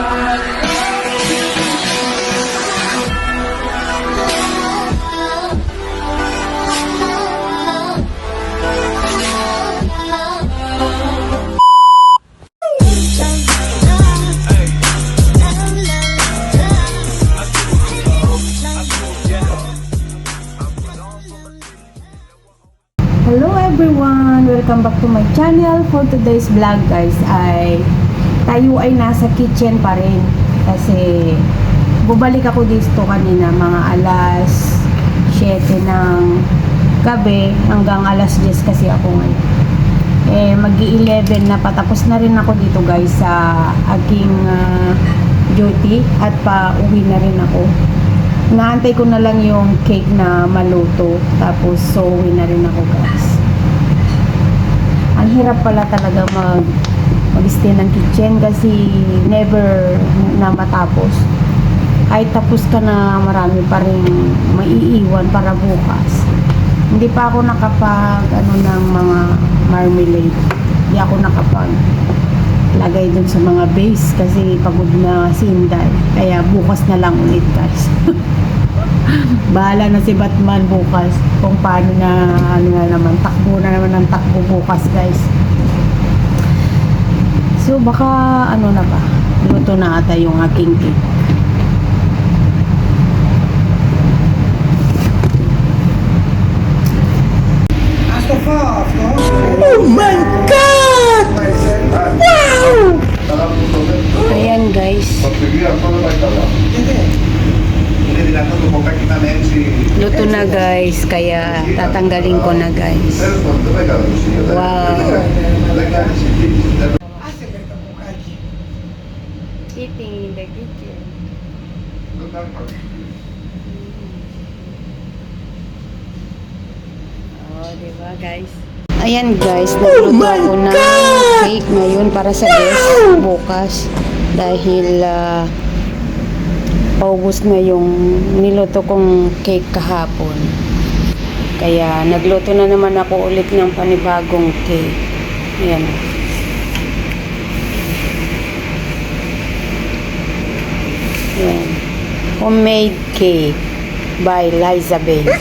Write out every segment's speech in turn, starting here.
Hello everyone! Welcome back to my channel. For today's vlog guys ay tayo ay nasa kitchen pa rin kasi bubalik ako dito kanina mga alas 7 ng gabi hanggang alas 10 kasi ako ngayon. Eh magi-11 na patapos na rin ako dito guys sa aking ah, duty at pa uwi na rin ako. Naantay ko na lang yung cake na maluto. Tapos, so, uwi na rin ako, guys. Ang hirap pala talaga mag mag-stay ng kitchen kasi never na matapos. Kahit tapos ka na marami pa rin maiiwan para bukas. Hindi pa ako nakapag ano ng mga marmalade. Hindi ako nakapag lagay dun sa mga base kasi pagod na si Inday. Kaya bukas na lang ulit guys. Bahala na si Batman bukas kung paano na ano na naman takbo na naman ng takbo bukas guys. So baka ano na ba? Luto na ata yung aking cake. Oh my God! Wow! Ayan guys. Luto na guys, kaya tatanggalin ko na guys. Wow. The kitchen. Oh, di ba guys? Ayan guys, nagluto ako ng cake ngayon para sa guest bukas dahil ah, paubos na yung niluto kong cake kahapon. Kaya nagluto na naman ako ulit ng panibagong cake. Ayan. Ayan. Homemade cake by Liza Bates.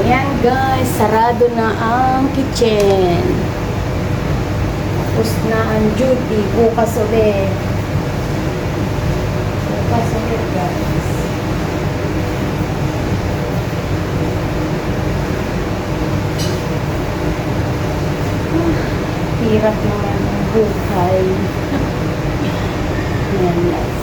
Ayan guys, sarado na ang kitchen. Tapos na ang duty, bukas ulit. Bukas ulit guys. Ah, Hirap naman ang buhay. Ayan guys.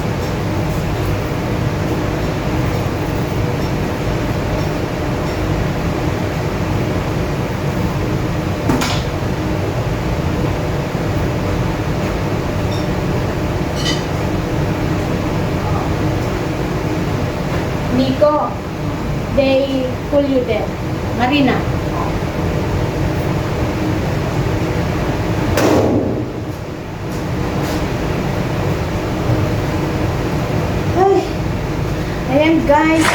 There. Marina. Ay, ayan guys.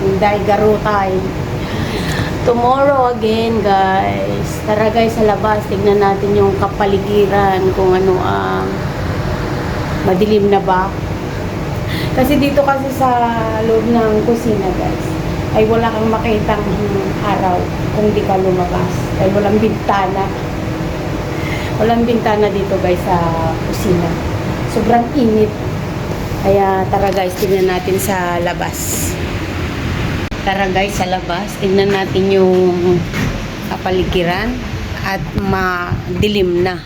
Hinday garutay. Tomorrow again, guys. Tara guys sa labas, tignan natin yung kapaligiran kung ano ang madilim na ba. Kasi dito kasi sa loob ng kusina, guys, ay wala kang makitang araw kung di ka lumabas. Dahil walang bintana. Walang bintana dito, guys, sa kusina. Sobrang init. Kaya tara guys, tingnan natin sa labas. Tara guys, sa labas, tingnan natin yung kapaligiran at madilim na.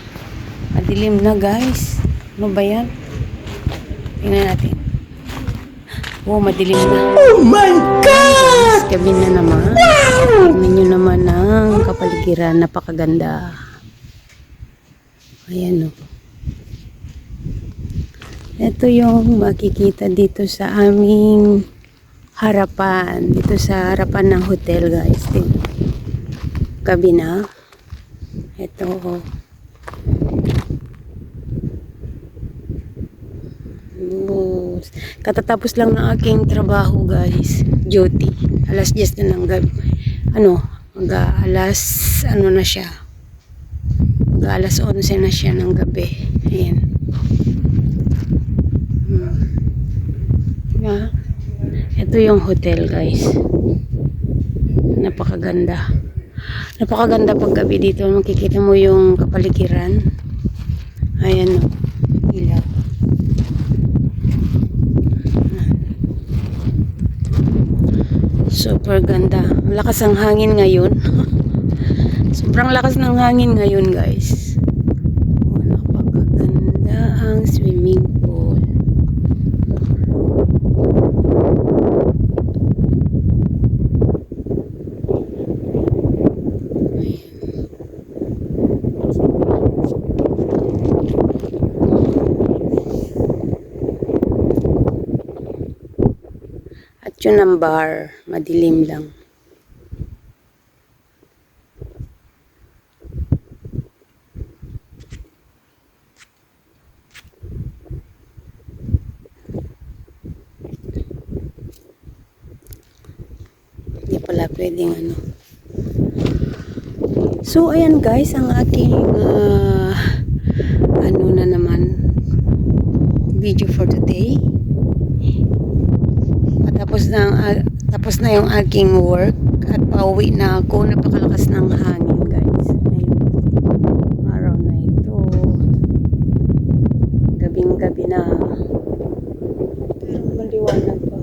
Madilim na guys. Ano ba yan? Tingnan natin. Oh, madilim na. Oh my God! Gabi na naman. Tingnan nyo naman ang kapaligiran. Napakaganda. Ayan o. Ito yung makikita dito sa aming harapan. Dito sa harapan ng hotel guys. Gabi na. Ito oh. Oh, Katatapos lang ng aking trabaho guys. Duty. Alas 10 na ng gabi. Ano? Mag alas ano na siya. Mag alas 11 na siya ng gabi. Ayan. Hmm. Diba? Ito yung hotel guys. Napakaganda. Napakaganda pag gabi dito. Makikita mo yung kapaligiran. Ayan o. Super ganda. Malakas ang hangin ngayon. Sobrang lakas ng hangin ngayon, guys. Oh, napakaganda ang swimming pool. At yun ang bar. Madilim lang. Hindi pala pwedeng ano. So, ayan guys, ang aking ah, ano na naman video for today. Tapos na, ang a- tapos na yung aking work at pauwi na ako. Napakalakas ng hangin, guys. Ayun. Araw na ito. Gabing gabi na. Pero maliwanag pa.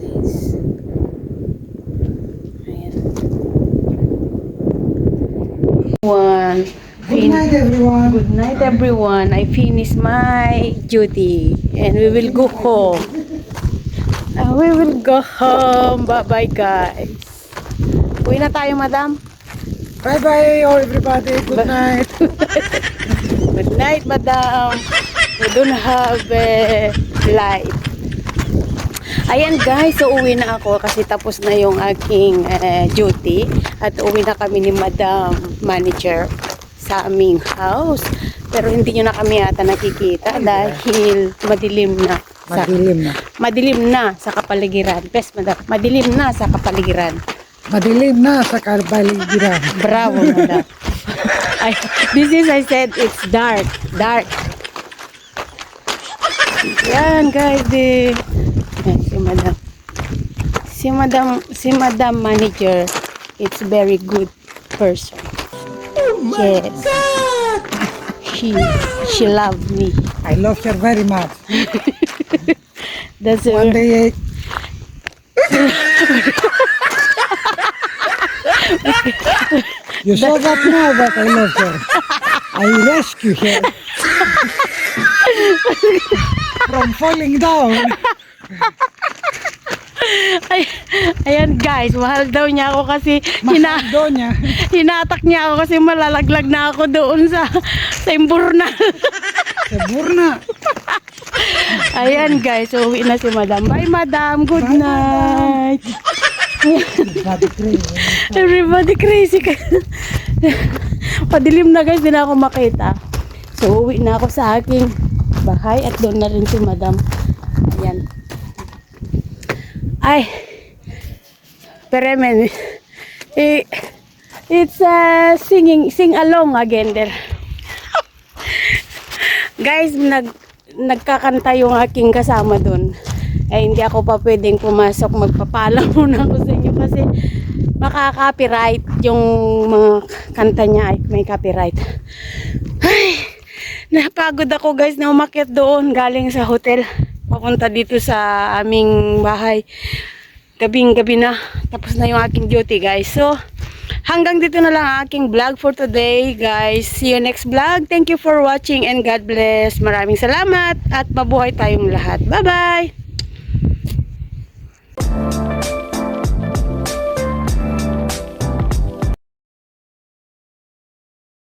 Guys. Ayan. One. Good night, everyone. Good night, everyone. I finished my duty and we will go home. Uh, we will go home. Bye-bye, guys. Uwi na tayo, madam. Bye-bye, everybody. Good night. Good night, madam. We don't have a light. Ayan guys, so uwi na ako kasi tapos na yung aking eh, duty at uwi na kami ni Madam Manager sa aming house. Pero hindi nyo na kami yata nakikita dahil madilim na. Sa, Madilim na. madilim na sa kapaligiran. Best, madam. Madilim na sa kapaligiran. Madilim na sa Karbaligiran. Bravo, madam. I, this is, I said, it's dark. Dark. Yan, guys. Eh. Yan, si madam. Si madam, si madam manager, it's very good person. Yes. She, she loved me. I love her very much. That's One her. day, you saw that now, but I love her. I rescue her from falling down. Ay, ayan guys, mahal daw niya ako kasi hina, Mahal niya. hinatak niya ako kasi malalaglag na ako doon sa sa imburnal. Sa Burna. Ayan guys, uwi na si madam. Bye madam, good Bye, night. Body crazy. Everybody crazy. Padilim na guys, di na ako makita. So uwi na ako sa aking bahay at doon na rin si madam. Ay. Pero men, eh, it's uh, singing, sing along again there. Guys, nag nagkakanta yung aking kasama doon. Eh, hindi ako pa pwedeng pumasok. Magpapaalam muna ako sa inyo kasi makaka-copyright yung mga kanta niya ay may copyright. Ay, napagod ako guys na umakyat doon galing sa hotel papunta dito sa aming bahay. Gabing-gabi na. Tapos na yung aking duty, guys. So, hanggang dito na lang aking vlog for today, guys. See you next vlog. Thank you for watching and God bless. Maraming salamat at mabuhay tayong lahat. Bye-bye!